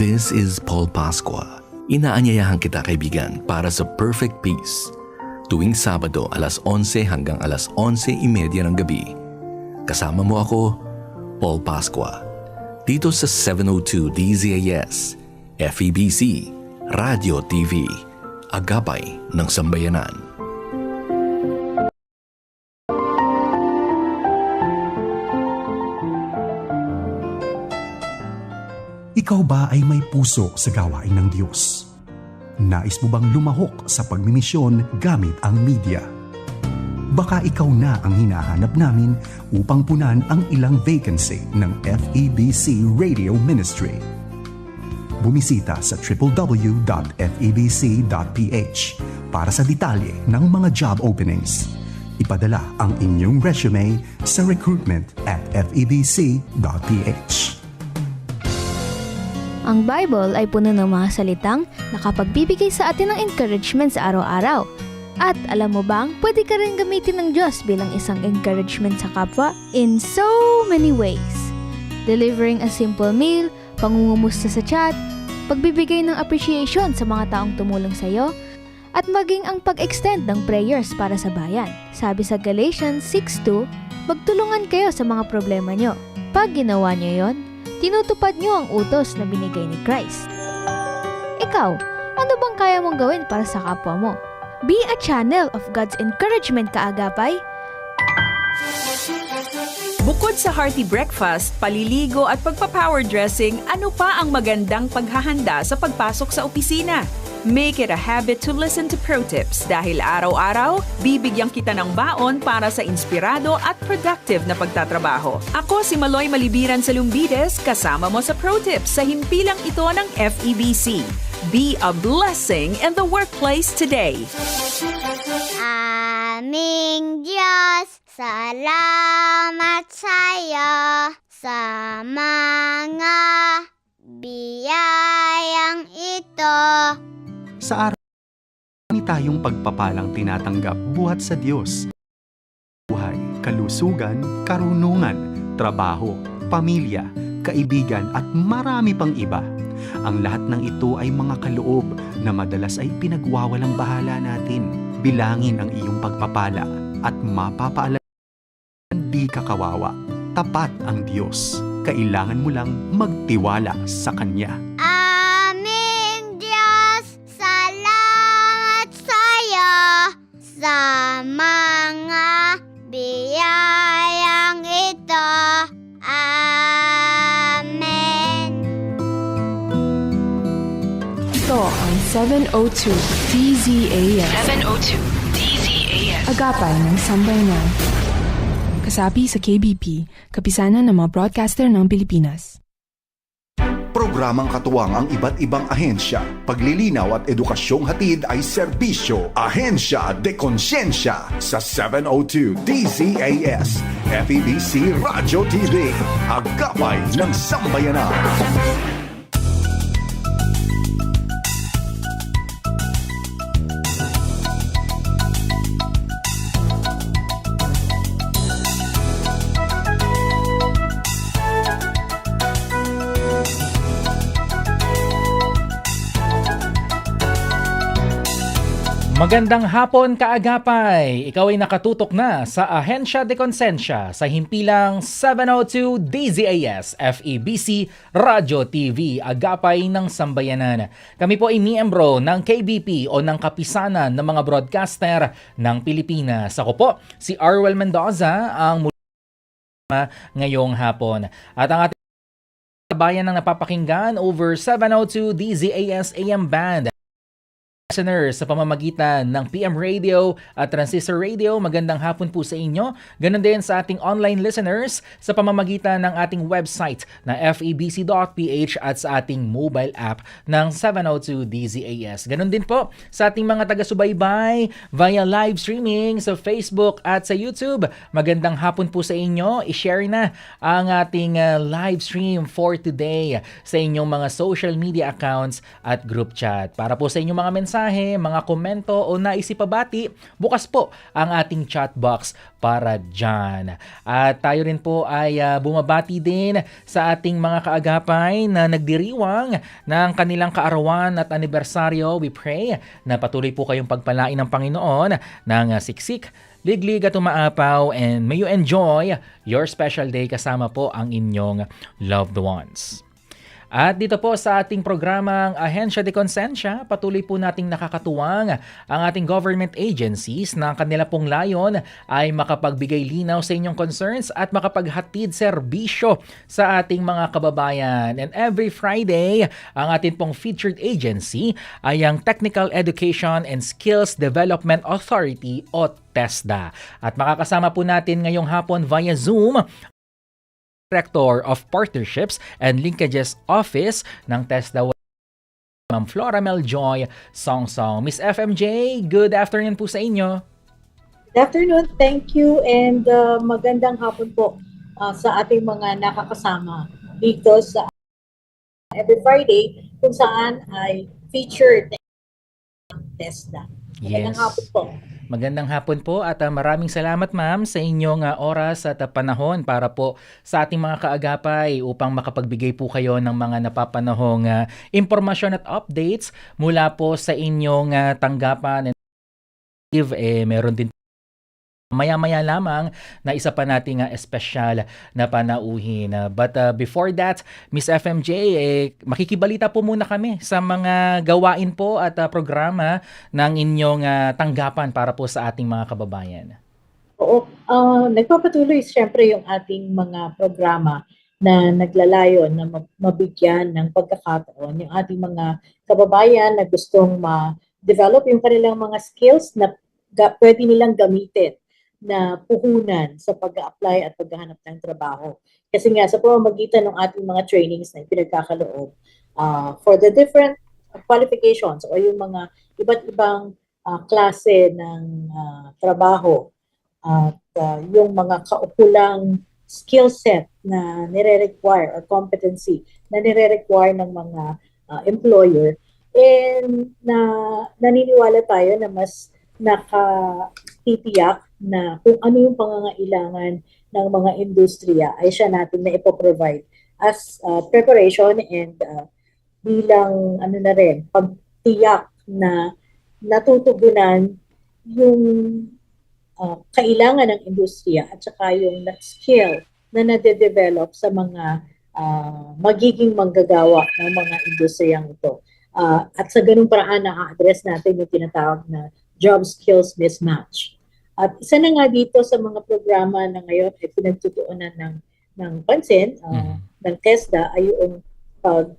This is Paul Pasqua. Inaanyayahan kita kaibigan para sa Perfect Peace. Tuwing Sabado alas 11 hanggang alas 11.30 ng gabi. Kasama mo ako, Paul Pasqua. Dito sa 702 DZAS, FEBC, Radio TV, Agapay ng Sambayanan. Ikaw ba ay may puso sa gawain ng Diyos? Nais mo bang lumahok sa pagmimisyon gamit ang media? Baka ikaw na ang hinahanap namin upang punan ang ilang vacancy ng FEBC Radio Ministry. Bumisita sa www.febc.ph para sa detalye ng mga job openings. Ipadala ang inyong resume sa recruitment at febc.ph. Ang Bible ay puno ng mga salitang nakapagbibigay sa atin ng encouragement sa araw-araw. At alam mo bang, pwede ka rin gamitin ng Diyos bilang isang encouragement sa kapwa in so many ways. Delivering a simple meal, pangungumusta sa chat, pagbibigay ng appreciation sa mga taong tumulong sa iyo, at maging ang pag-extend ng prayers para sa bayan. Sabi sa Galatians 6.2, magtulungan kayo sa mga problema nyo. Pag ginawa nyo yon, tinutupad nyo ang utos na binigay ni Christ. Ikaw, ano bang kaya mong gawin para sa kapwa mo? Be a channel of God's encouragement kaagapay. Bukod sa hearty breakfast, paliligo at pagpa-power dressing, ano pa ang magandang paghahanda sa pagpasok sa opisina? Make it a habit to listen to pro tips dahil araw-araw, bibigyan kita ng baon para sa inspirado at productive na pagtatrabaho. Ako si Maloy Malibiran sa Lumbides, kasama mo sa pro tips sa himpilang ito ng FEBC. Be a blessing in the workplace today. Aming Diyos, salamat sa'yo sa mga biyayang ito. Sa araw, marami tayong pagpapalang tinatanggap buhat sa Diyos. Buhay, kalusugan, karunungan, trabaho, pamilya, kaibigan at marami pang iba. Ang lahat ng ito ay mga kaloob na madalas ay pinagwawalang bahala natin. Bilangin ang iyong pagpapala at mapapaalala hindi ka kawawa. Tapat ang Diyos. Kailangan mo lang magtiwala sa Kanya. Aming sa mga biyayang ito. Amen. Ito ang 702 DZAS. 702 DZAS. Agapay ng Sambayanan. Kasapi sa KBP, kapisanan ng mga broadcaster ng Pilipinas. Programang katuwang ang iba't ibang ahensya. Paglilinaw at edukasyong hatid ay serbisyo. Ahensya de Konsensya sa 702 DZAS. FEBC Radio TV. Agapay ng Sambayanan. Magandang hapon kaagapay! Ikaw ay nakatutok na sa Ahensya de Consensya sa himpilang 702 DZAS FEBC Radio TV Agapay ng Sambayanan. Kami po ay miyembro ng KBP o ng Kapisanan ng mga broadcaster ng Pilipinas. Ako po si Arwel Mendoza ang muli ngayong hapon. At ang ating bayan ng napapakinggan over 702 DZAS AM Band listeners sa pamamagitan ng PM Radio at Transistor Radio. Magandang hapon po sa inyo. Ganon din sa ating online listeners sa pamamagitan ng ating website na febc.ph at sa ating mobile app ng 702 DZAS. Ganon din po sa ating mga taga-subaybay via live streaming sa Facebook at sa YouTube. Magandang hapon po sa inyo. I-share na ang ating uh, live stream for today sa inyong mga social media accounts at group chat. Para po sa inyong mga mensahe mensahe, mga komento o naisipabati, bukas po ang ating chat box para dyan. At tayo rin po ay ah, bumabati din sa ating mga kaagapay na nagdiriwang ng kanilang kaarawan at anibersaryo. We pray na patuloy po kayong pagpalain ng Panginoon ng ah, siksik, liglig at umaapaw and may you enjoy your special day kasama po ang inyong loved ones. At dito po sa ating programang Ahensya de Consensya, patuloy po nating nakakatuwang ang ating government agencies na kanila pong layon ay makapagbigay linaw sa inyong concerns at makapaghatid serbisyo sa ating mga kababayan. And every Friday, ang ating pong featured agency ay ang Technical Education and Skills Development Authority o TESDA. At makakasama po natin ngayong hapon via Zoom Director of Partnerships and Linkages Office ng TESDA Ma'am Flora Meljoy Song Song. Miss FMJ, good afternoon po sa inyo. Good afternoon, thank you, and uh, magandang hapon po uh, sa ating mga nakakasama dito sa every Friday kung saan ay featured TESDA. Magandang hapon po. Magandang hapon po at ah, maraming salamat ma'am sa inyong ah, oras at ah, panahon para po sa ating mga kaagapay upang makapagbigay po kayo ng mga napapanahong ah, impormasyon at updates mula po sa inyong tanggapan and eh, meron din maya-maya lamang na isa pa nating uh, espesyal na panauhin. Uh, but uh, before that, Miss FMJ, eh, makikibalita po muna kami sa mga gawain po at uh, programa ng inyong uh, tanggapan para po sa ating mga kababayan. Oo, uh, nagpapatuloy siyempre yung ating mga programa na naglalayon na ma- mabigyan ng pagkakataon yung ating mga kababayan na gustong ma-develop yung kanilang mga skills na ga- pwede nilang gamitin na puhunan sa pag-apply at paghahanap ng trabaho. Kasi nga sa pamamagitan ng ating mga trainings na pinagkakaloob uh, for the different qualifications o yung mga iba't ibang uh, klase ng uh, trabaho at uh, yung mga kaukulang skill set na nire-require or competency na nire-require ng mga uh, employer and na naniniwala tayo na mas nakatitiyak na kung ano yung pangangailangan ng mga industriya ay siya natin na ipoprovide as uh, preparation and uh, bilang ano na rin, pagtiyak na natutugunan yung uh, kailangan ng industriya at saka yung skill na nade-develop sa mga uh, magiging manggagawa ng mga industriyang ito. Uh, at sa ganung paraan na-address natin yung tinatawag na job skills mismatch. At isa na nga dito sa mga programa na ngayon ay pinagtutuunan ng ng pansin uh, ng TESDA ay yung pag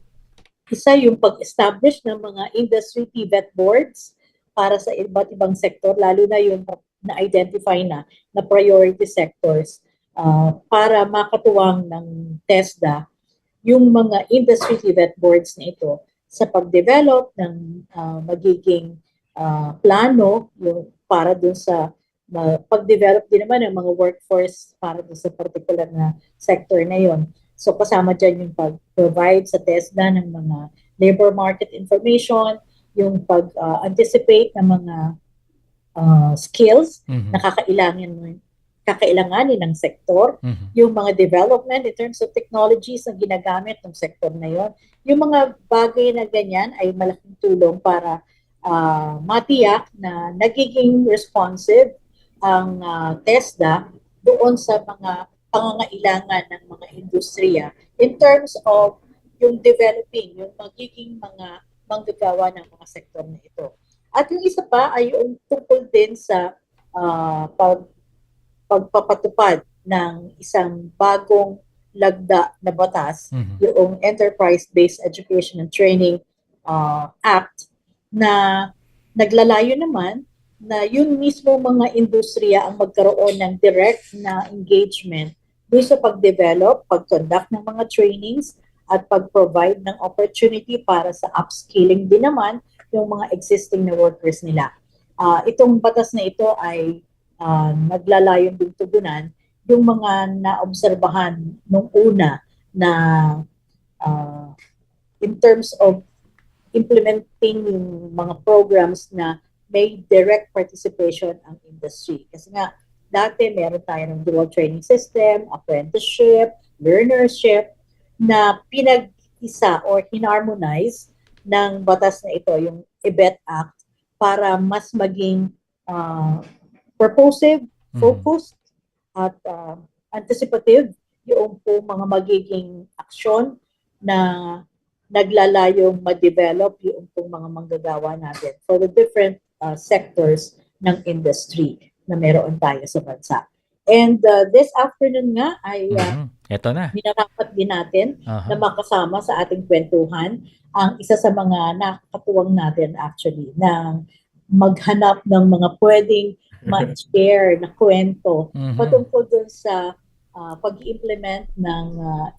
isa yung pag-establish ng mga industry TVET boards para sa iba't ibang sektor lalo na yung na-identify na na priority sectors uh, para makatuwang ng TESDA yung mga industry TVET boards na ito sa pag-develop ng uh, magiging uh, plano yung para dun sa pag-develop din naman ng mga workforce para sa particular na sector na yon. So kasama dyan yung pag-provide sa TESDA ng mga labor market information, yung pag-anticipate ng mga uh, skills Mhm. na kakailangan kakailanganin ng sektor, Mhm. yung mga development in terms of technologies na ginagamit ng sektor na yon. Yung mga bagay na ganyan ay malaking tulong para ah, matiyak na nagiging responsive ang ah, TESDA doon sa mga pangangailangan ng mga industriya in terms of yung developing, yung magiging mga manggagawa ng mga sektor na ito. At yung isa pa ay yung tungkol din sa ah, pag, pagpapatupad ng isang bagong lagda na batas Mhm. yung Enterprise-Based Education and Training uh, Act na naglalayo naman na yun mismo mga industriya ang magkaroon ng direct na engagement doon sa pag-develop, pag-conduct ng mga trainings at pag-provide ng opportunity para sa upskilling din naman yung mga existing na workers nila. Ah, itong batas na ito ay uh, naglalayong din tugunan yung mga naobserbahan nung una na uh, in terms of implementing yung mga programs na may direct participation ang industry. Kasi nga, dati meron tayo ng dual training system, apprenticeship, learnership, na pinag-isa or hinarmonize ng batas na ito, yung EBET Act, para mas maging ah, purposive, Mhm. focused, at ah, anticipative yung po mga magiging aksyon na naglalayong ma-develop yung pong mga manggagawa natin for the different uh, sectors ng industry na meron tayo sa bansa. And uh, this afternoon nga ay uh, Mhm. Eto na. minarapat din natin Aha. na makasama sa ating kwentuhan ang isa sa mga nakakatuwang natin actually na maghanap ng mga pwedeng ma-share na kwento Mhm. patungkol dun sa ah, pag-implement ng ah,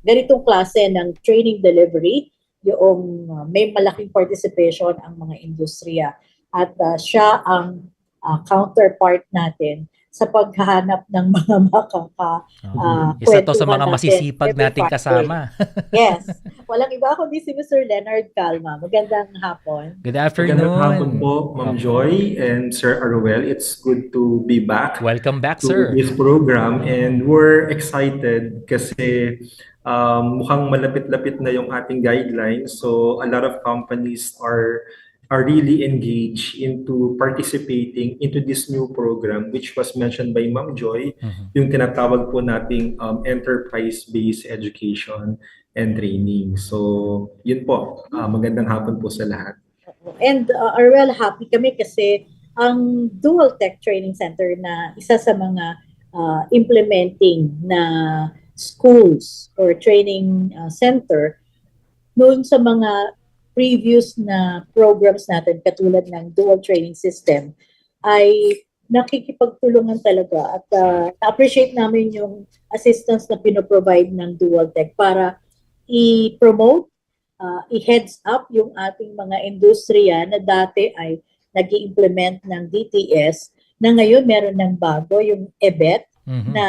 ganitong klase ng training delivery, yung ah, may malaking participation ang mga industriya at ah, siya ang ah, counterpart natin sa paghahanap ng mga makaka ah, Isa to sa mga natin masisipag nating kasama. Yes. Walang iba kundi si Mr. Leonard Calma. Magandang hapon. Good afternoon. Magandang hapon po, Ma'am. Joy and Sir Aruel. It's good to be back Welcome back, to sir. this program and we're excited kasi um, mukhang malapit-lapit na yung ating guidelines. So a lot of companies are are really engaged into participating into this new program which was mentioned by Ma'am Joy, Mhm. yung tinatawag po nating um, enterprise-based education and training. So yun po, Ah, magandang hapon po sa lahat. And uh, are well happy kami kasi ang Dual Tech Training Center na isa sa mga uh, implementing na schools or training uh, center noon sa mga previous na programs natin katulad ng dual training system ay nakikipagtulungan talaga at uh, na-appreciate namin yung assistance na pinoprovide ng Dual Tech para i-promote uh, i-heads up yung ating mga industriya na dati ay nag implement ng DTS na ngayon meron ng bago, yung EBET, Mhm. na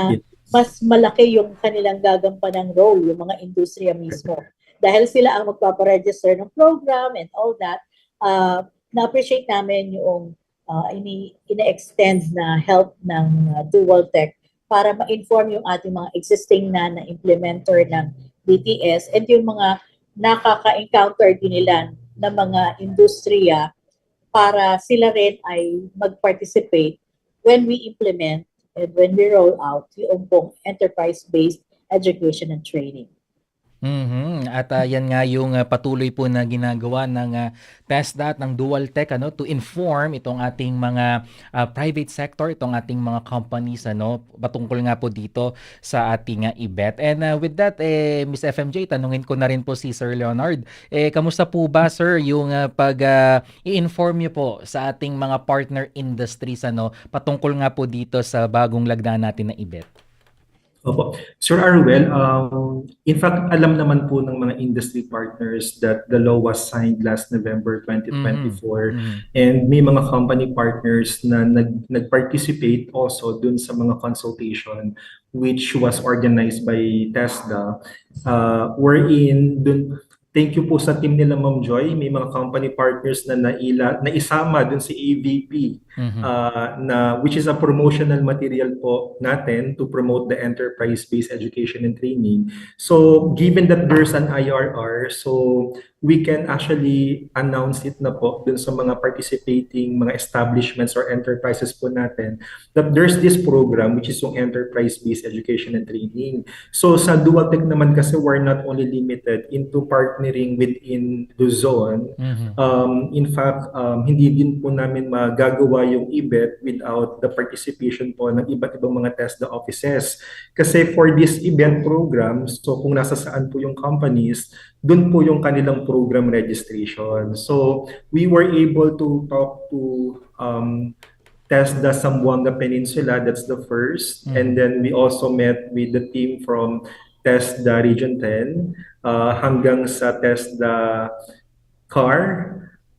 mas malaki yung kanilang gagampanang role, yung mga industriya mismo. Dahil sila ang magpaparegister ng program and all that, uh, na-appreciate namin yung uh, ini, ina-extend na help ng uh, Dual Tech para ma-inform yung ating mga existing na na implementer ng DTS and yung mga nakaka-encounter din nila ng mga industriya para sila rin ay mag-participate when we implement and when we roll out yung pong enterprise-based education and training. Mhm. At ah, yan nga yung ah, patuloy po na ginagawa ng uh, TESDA at ng Dual Tech ano to inform itong ating mga ah, private sector, itong ating mga companies ano patungkol nga po dito sa ating ah, IBET. And ah, with that eh Miss FMJ, tanungin ko na rin po si Sir Leonard. Eh kamusta po ba sir yung ah, pag ah, i-inform niyo po sa ating mga partner industries ano patungkol nga po dito sa bagong lagda natin na IBET? Opo. Sir Arwell, um, in fact, alam naman po ng mga industry partners that the law was signed last November 2024 Mhm. and may mga company partners na nag, nag-participate also dun sa mga consultation which was organized by TESDA uh, wherein dun Thank you po sa team nila Ma'am Joy. May mga company partners na naila, naisama dun sa AVP Mhm. uh, na which is a promotional material po natin to promote the enterprise-based education and training. So given that there's an IRR, so we can actually announce it na po dun sa mga participating mga establishments or enterprises po natin that there's this program which is yung enterprise-based education and training. So sa Dual Tech naman kasi we're not only limited into partnering within Luzon, Mhm. Um, in fact, um, hindi din po namin magagawa yung event without the participation po ng iba't ibang mga TESDA offices. Kasi for this event program, so kung nasa saan po yung companies, dun po yung kanilang program registration. So we were able to talk to um, TESDA Zamboanga Peninsula, that's the first. Mm. And then we also met with the team from TESDA Region 10 uh, hanggang sa TESDA CAR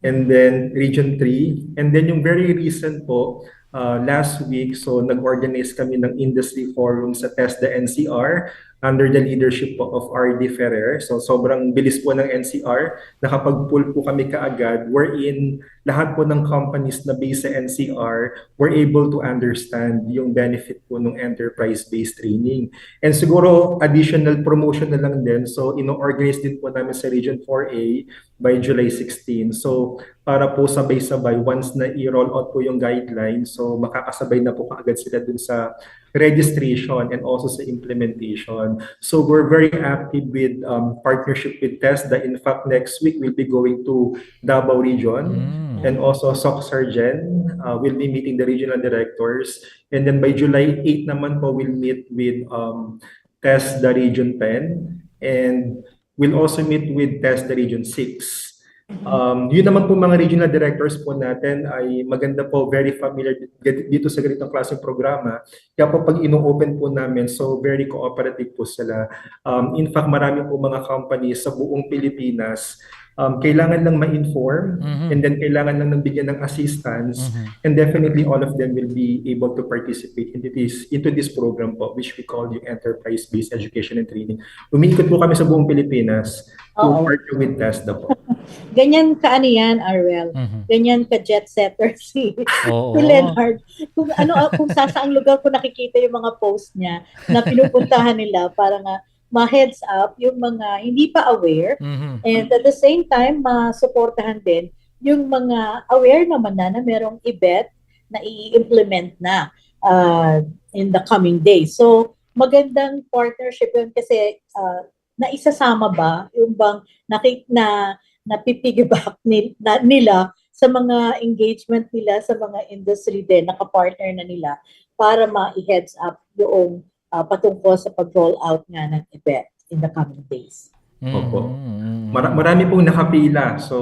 and then Region 3. And then yung very recent po, uh, last week, so nag-organize kami ng industry forum sa TESDA NCR under the leadership po of RD Ferrer. So sobrang bilis po ng NCR. Nakapag-pull po kami kaagad wherein lahat po ng companies na based sa NCR were able to understand yung benefit po ng enterprise-based training. And siguro additional promotion na lang din. So ino-organize din po namin sa Region 4A by July 16. So para po sabay-sabay once na i-roll out po yung guidelines, so makakasabay na po kaagad sila dun sa registration and also sa implementation. So we're very active with um, partnership with TESDA. In fact, next week we'll be going to Davao region Mm. and also SOC Sargen. Uh, we'll be meeting the regional directors. And then by July 8 naman po, we'll meet with um, TESDA Region 10 and we'll also meet with TESDA Region 6. Um, yun naman po mga regional directors po natin ay maganda po, very familiar di- dito sa ganitong klaseng programa. Kaya po pag ino-open po namin, so very cooperative po sila. Um, in fact, marami po mga companies sa buong Pilipinas um, kailangan lang ma-inform Mhm. and then kailangan lang ng bigyan ng assistance Mhm. and definitely all of them will be able to participate into this into this program po which we call yung enterprise-based education and training. Umiikot po kami sa buong Pilipinas to Oo. partner with TESDA po. Ganyan ka ano yan, Arwel. Mhm. Ganyan ka jet setter si, Oo. si Leonard. Kung ano kung sa saang lugar ko nakikita yung mga post niya na pinupuntahan nila para nga ma-heads up yung mga hindi pa aware Mhm. and at the same time ma-supportahan din yung mga aware naman na na merong IBET na i-implement na uh, in the coming days. So magandang partnership yun kasi uh, naisasama ba yung bang nakik na napipiggyback ni, na, nila sa mga engagement nila sa mga industry din, nakapartner na nila para ma-heads up yung uh, patungkol sa pag-roll out nga ng event in the coming days. Opo. Mhm. Mara- marami pong nakapila. So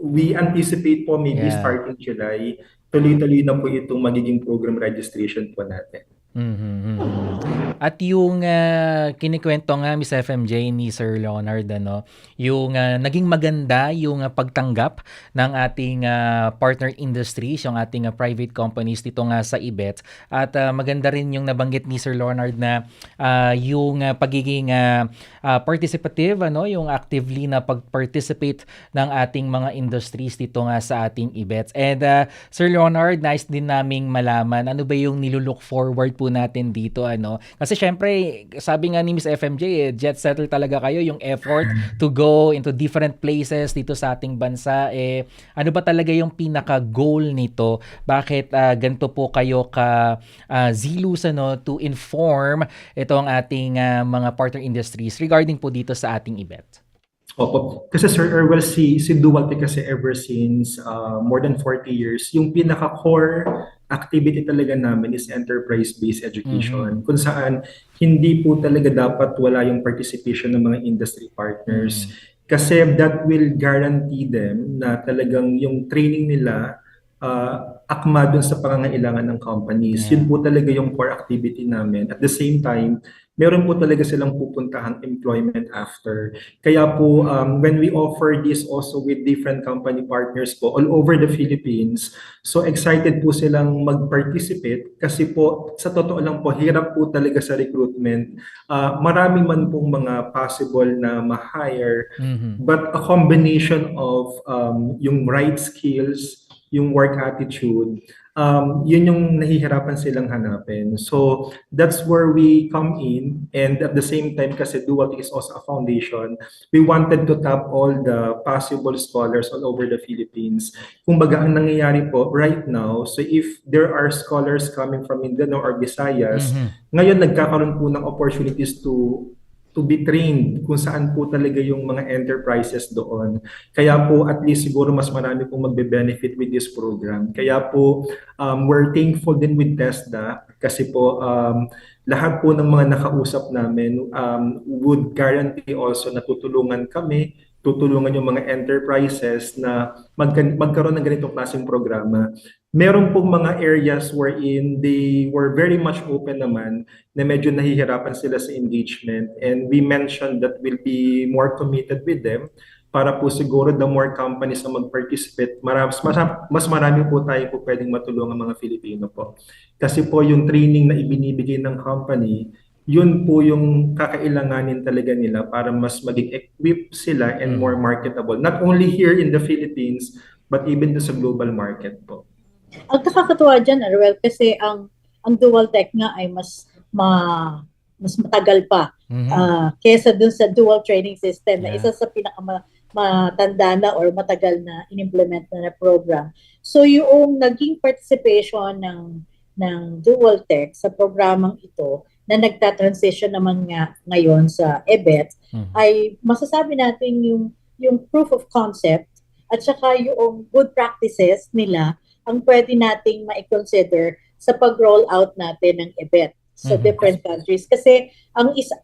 we anticipate po maybe Yeah. starting July, tuloy-tuloy na po itong magiging program registration po natin. Mhm, mhm. At yung ah, kinikwento nga Miss FMJ ni Sir Leonard ano, yung ah, naging maganda yung ah, pagtanggap ng ating ah, partner industries, yung ating ah, private companies dito nga sa IBET. At ah, maganda rin yung nabanggit ni Sir Leonard na ah, yung ah, pagiging ah, ah, participative ano, yung actively na pag-participate ng ating mga industries dito nga sa ating IBET. And ah, Sir Leonard, nice din naming malaman ano ba yung nilulook forward po natin dito ano. Kasi syempre, sabi nga ni Miss FMJ, eh, jet setter talaga kayo yung effort to go into different places dito sa ating bansa eh ano ba talaga yung pinaka goal nito? Bakit ah, ganito po kayo ka ah, zealous ano to inform itong ating ah, mga partner industries regarding po dito sa ating event? Opo. Kasi Sir Erwel, si, si Duwate kasi ever since uh, more than 40 years, yung pinaka-core activity talaga namin is enterprise-based education. Kung saan hindi po talaga dapat wala yung participation ng mga industry partners. Kasi that will guarantee them na talagang yung training nila uh, akma dun sa pangangailangan ng companies. Yeah. Yun po talaga yung core activity namin. At the same time, meron po talaga silang pupuntahang employment after. Kaya po, um, when we offer this also with different company partners po all over the Philippines, so excited po silang mag-participate kasi po, sa totoo lang po, hirap po talaga sa recruitment. Uh, marami man pong mga possible na ma-hire, Mhm. but a combination of um, yung right skills, yung work attitude, um, yun yung nahihirapan silang hanapin. So that's where we come in and at the same time kasi Dual is also a foundation, we wanted to tap all the possible scholars all over the Philippines. Kumbaga ang nangyayari po right now, so if there are scholars coming from Mindanao or Visayas, Mhm. ngayon nagkakaroon po ng opportunities to to be trained kung saan po talaga yung mga enterprises doon. Kaya po at least siguro mas marami pong magbe-benefit with this program. Kaya po um, we're thankful din with TESDA kasi po um, lahat po ng mga nakausap namin um, would guarantee also na tutulungan kami tutulungan yung mga enterprises na magka- magkaroon ng ganitong klaseng programa. Meron pong mga areas wherein they were very much open naman na medyo nahihirapan sila sa engagement and we mentioned that we'll be more committed with them para po siguro the more companies na mag-participate, maras, mas, mas marami po tayo po pwedeng matulungan mga Filipino po. Kasi po yung training na ibinibigay ng company, yun po yung kakailanganin talaga nila para mas maging equipped sila and Mm. more marketable. Not only here in the Philippines, but even to sa global market po. Ang nakakatuwa dyan, Arwel, kasi ang ang dual tech nga ay mas ma mas matagal pa Mhm. ah, kesa dun sa dual training system na Yeah. isa sa pinaka matanda na or matagal na inimplement na na program. So yung naging participation ng ng dual tech sa programang ito na nagta-transition naman nga ngayon sa EBET Mhm. ay masasabi natin yung yung proof of concept at saka yung good practices nila ang pwede nating ma-consider sa pag-roll out natin ng EBET sa Mhm. different countries kasi ang isa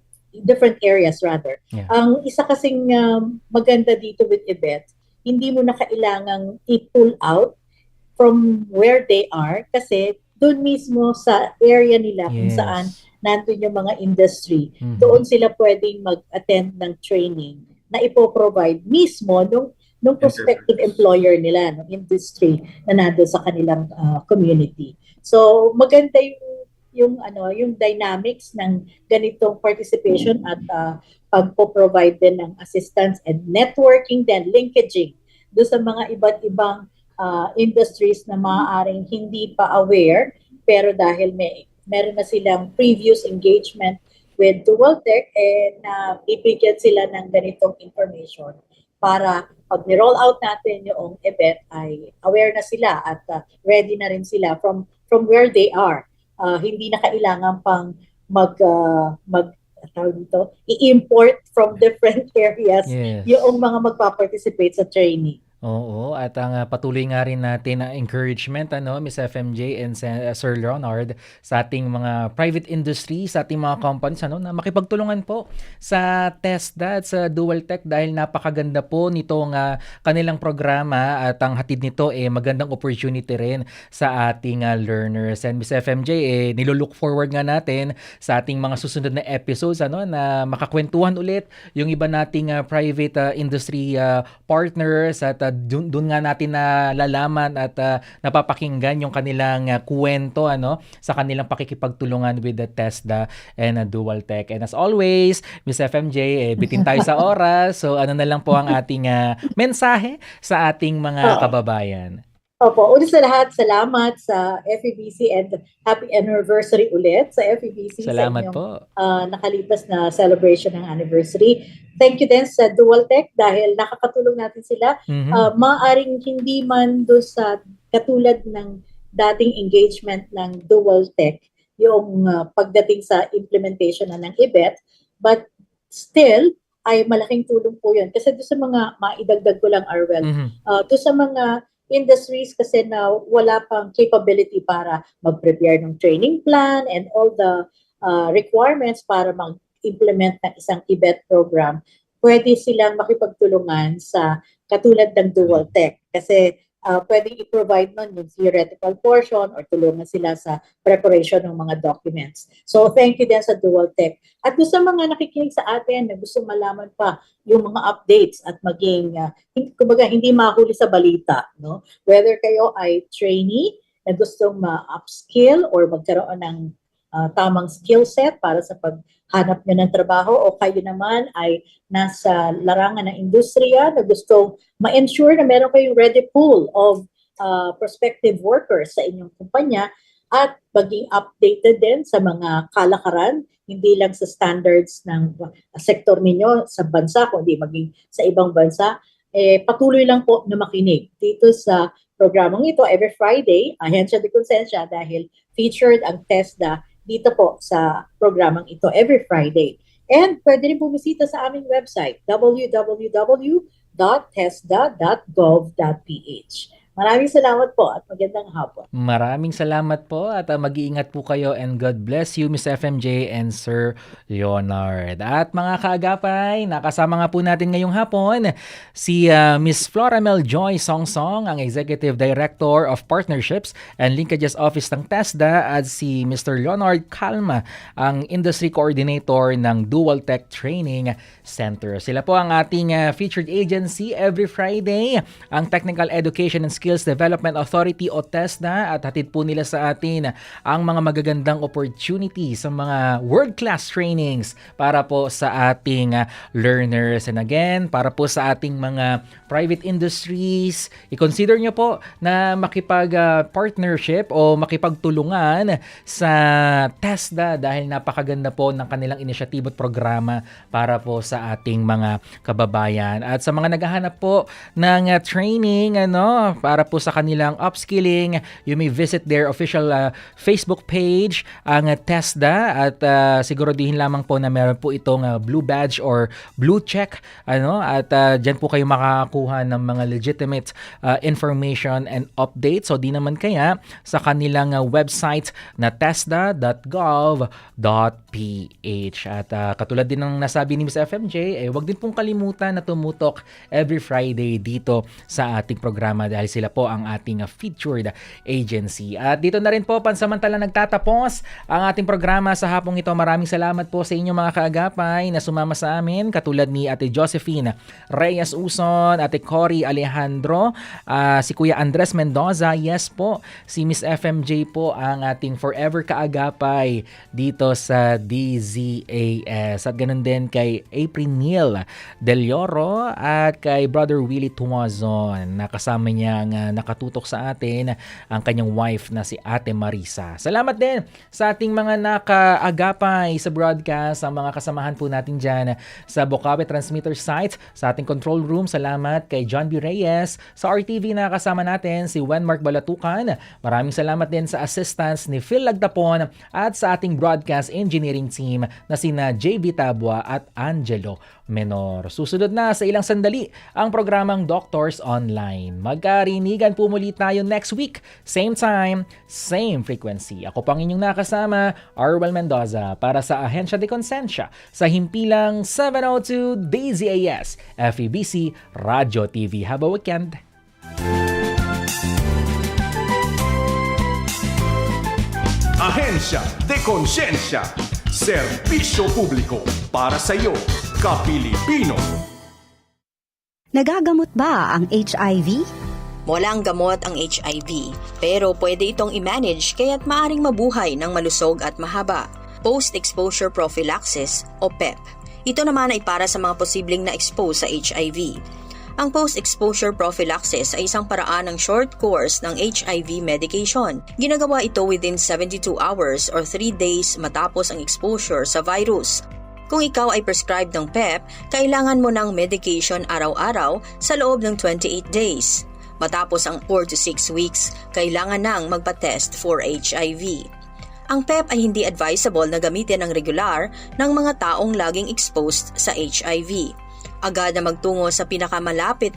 different areas rather. Yeah. Ang isa kasing um, maganda dito with EBET, hindi mo na kailangang i-pull out from where they are kasi doon mismo sa area nila kung Yes. saan nandun yung mga industry, Mhm. doon sila pwedeng mag-attend ng training na ipoprovide mismo nung nung prospective employer nila, ng industry na nandun sa kanilang ah, community. So maganda yung yung ano yung dynamics ng ganitong participation at uh, pagpo-provide din ng assistance and networking din, linkaging do sa mga iba't ibang ah, industries na maaaring hindi pa aware pero dahil may meron na silang previous engagement with Dual Tech and na bibigyan sila ng ganitong information para pag ni-roll out natin yung event ay aware na sila at uh, ready na rin sila from from where they are. Uh, hindi na kailangan pang mag uh, mag tawag dito, i-import from different areas Yes. yung mga magpa-participate sa training. Oo, at ang ah, patuloy nga rin natin na encouragement ano, Miss FMJ and uh, Sir Leonard sa ating mga private industry, sa ating mga companies ano na makipagtulungan po sa TESDA at sa Dual Tech dahil napakaganda po nitong ah, kanilang programa at ang hatid nito eh magandang opportunity rin sa ating ah, learners. And Miss FMJ eh nilook forward nga natin sa ating mga susunod na episodes ano na makakwentuhan ulit yung iba nating ah, private ah, industry ah, partners at uh, dun, dun nga natin na lalaman at ah, napapakinggan yung kanilang ah, kwento ano sa kanilang pakikipagtulungan with the TESDA and uh, Dual Tech. And as always, Miss FMJ, eh, bitin tayo sa oras. So ano na lang po ang ating ah, mensahe sa ating mga kababayan. Opo, una sa lahat, salamat sa FEBC and happy anniversary ulit sa FEBC Salamat sa inyong po. ah, nakalipas na celebration ng anniversary. Thank you din sa Dual Tech dahil nakakatulong natin sila. Mhm. Ah, maaring hindi man do sa katulad ng dating engagement ng Dual Tech yung ah, pagdating sa implementation na ng IBET, but still ay malaking tulong po yun. Kasi doon sa mga, maidagdag ko lang, Arwel, Mhm. uh, to sa mga industries kasi na wala pang capability para mag-prepare ng training plan and all the uh, requirements para mag-implement ng isang IBET program, pwede silang makipagtulungan sa katulad ng Dual Tech. Kasi uh, pwedeng i-provide nun yung theoretical portion or tulungan sila sa preparation ng mga documents. So thank you din sa Dual Tech. At doon sa mga nakikinig sa atin na gusto malaman pa yung mga updates at maging, uh, kumbaga, hindi mahuli sa balita. No? Whether kayo ay trainee na gustong ma-upskill or magkaroon ng uh, tamang skill set para sa paghanap nyo ng trabaho o kayo naman ay nasa larangan ng industriya na gustong ma-ensure na meron kayong ready pool of uh, prospective workers sa inyong kumpanya at maging updated din sa mga kalakaran, hindi lang sa standards ng sektor ninyo sa bansa, kundi maging sa ibang bansa, eh, patuloy lang po na makinig dito sa programang ito every Friday, Ahensya de Consensya, dahil featured ang TESDA dito po sa programang ito every Friday. And pwede rin bumisita sa aming website, www.tesda.gov.ph. Maraming salamat po at magandang hapon. Maraming salamat po at uh, mag-iingat po kayo and God bless you Miss FMJ and Sir Leonard. At mga kaagapay, nakasama nga po natin ngayong hapon si uh, Miss Floramel Joy Songsong, ang Executive Director of Partnerships and Linkages Office ng TESDA at si Mr. Leonard Calma, ang Industry Coordinator ng Dual Tech Training Center. Sila po ang ating uh, featured agency every Friday, ang Technical Education and Skills Development Authority o TESDA at hatid po nila sa atin ang mga magagandang opportunity sa mga world-class trainings para po sa ating uh, learners. And again, para po sa ating mga private industries, i-consider nyo po na makipag-partnership o makipagtulungan sa TESDA dahil napakaganda po ng kanilang inisyatibo at programa para po sa ating mga kababayan. At sa mga naghahanap po ng uh, training ano para po sa kanilang upskilling, you may visit their official uh, Facebook page ang TESDA at uh, siguraduhin lamang po na meron po itong uh, blue badge or blue check ano at uh, diyan po kayo makakakuha ng mga legitimate uh, information and updates. So di naman kaya sa kanilang uh, website na tesda.gov.ph. At uh, katulad din ng nasabi ni Ms. FMJ, eh, wag din pong kalimutan na tumutok every Friday dito sa ating programa dahil sila po ang ating uh, featured agency. At dito na rin po pansamantala nagtatapos ang ating programa sa hapong ito. Maraming salamat po sa inyo mga kaagapay na sumama sa amin katulad ni Ate Josephine Reyes Uson, Ate Cory Alejandro, ah, si Kuya Andres Mendoza, yes po, si Miss FMJ po ang ating forever kaagapay dito sa DZAS. At ganun din kay April Neil Del Lloro at kay Brother Willie Tumazon na kasama niya nga nakatutok sa atin ang kanyang wife na si Ate Marisa. Salamat din sa ating mga nakaagapay sa broadcast, ang mga kasamahan po natin dyan sa Bocabe Transmitter site, sa ating control room. Salamat kay John B. Reyes. Sa RTV na kasama natin si Wenmark Balatukan. Maraming salamat din sa assistance ni Phil Lagdapon at sa ating broadcast engineering team na sina JB Tabua at Angelo Menor. Susunod na sa ilang sandali ang programang Doctors Online. Magkarinigan po muli tayo next week. Same time, same frequency. Ako pang inyong nakasama, Arwel Mendoza para sa Ahensya de Consensya sa himpilang 702 DZAS FEBC Radio TV. Have a weekend! Ahensya de Konsensya. Serbisyo publiko para sa iyo, Kapilipino. Nagagamot ba ang HIV? Walang gamot ang HIV, pero pwede itong i-manage kaya't maaring mabuhay ng malusog at mahaba. Post-exposure prophylaxis o PEP. Ito naman ay para sa mga posibleng na-expose sa HIV. Ang post-exposure prophylaxis ay isang paraan ng short course ng HIV medication. Ginagawa ito within 72 hours or 3 days matapos ang exposure sa virus. Kung ikaw ay prescribed ng PEP, kailangan mo ng medication araw-araw sa loob ng 28 days. Matapos ang 4 to 6 weeks, kailangan nang magpa-test for HIV. Ang PEP ay hindi advisable na gamitin ng regular ng mga taong laging exposed sa HIV. Agad na magtungo sa pinakamalapit